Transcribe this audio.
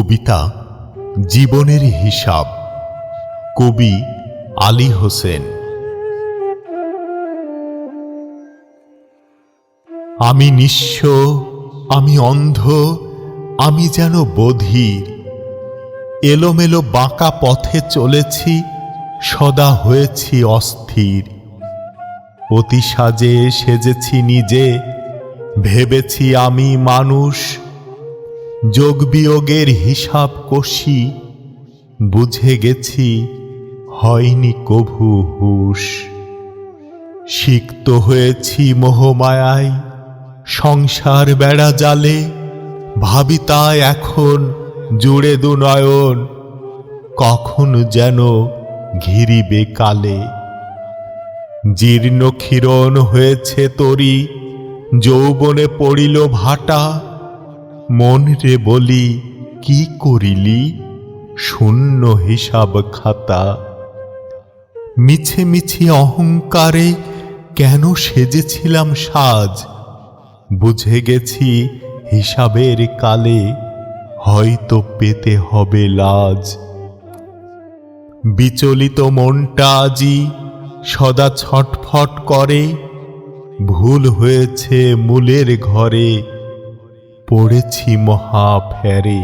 কবিতা জীবনের হিসাব। কবি আলী হোসেন। আমি নিঃস্ব, আমি অন্ধ, আমি যেন বধির। এলোমেলো বাঁকা পথে চলেছি, সদা হয়েছি অস্থির। অতি সাজে সেজেছি নিজে, ভেবেছি আমি মানুষ যোগ বিয়োগের হিসাব কষি, বুঝে গেছি, হয়নি কভু হুশ। সিক্ত হয়েছি মোহমায়ায়, সংসার বেড়া জালে, ভাবি তাই এখন জুড়ে দু নয়ন। কখন যেন ঘিরিবে কালে। জীর্ণ ক্ষীরণ হয়েছে তরি, যৌবনে পড়িল ভাটা মন রে বলি, কি করিলি? শূন্য হিসাব খাতা। মিছে মিছে অহংকারে কেন সেজেছিলাম সাজ? বুঝে গেছি হিসাবের কালে হয়তো পেতে হবে লাজ। বিচলিত মনটা আজি সদা ছটফট করে। ভুল হয়েছে মূলের ঘরে। পড়েছি মহা ফেরে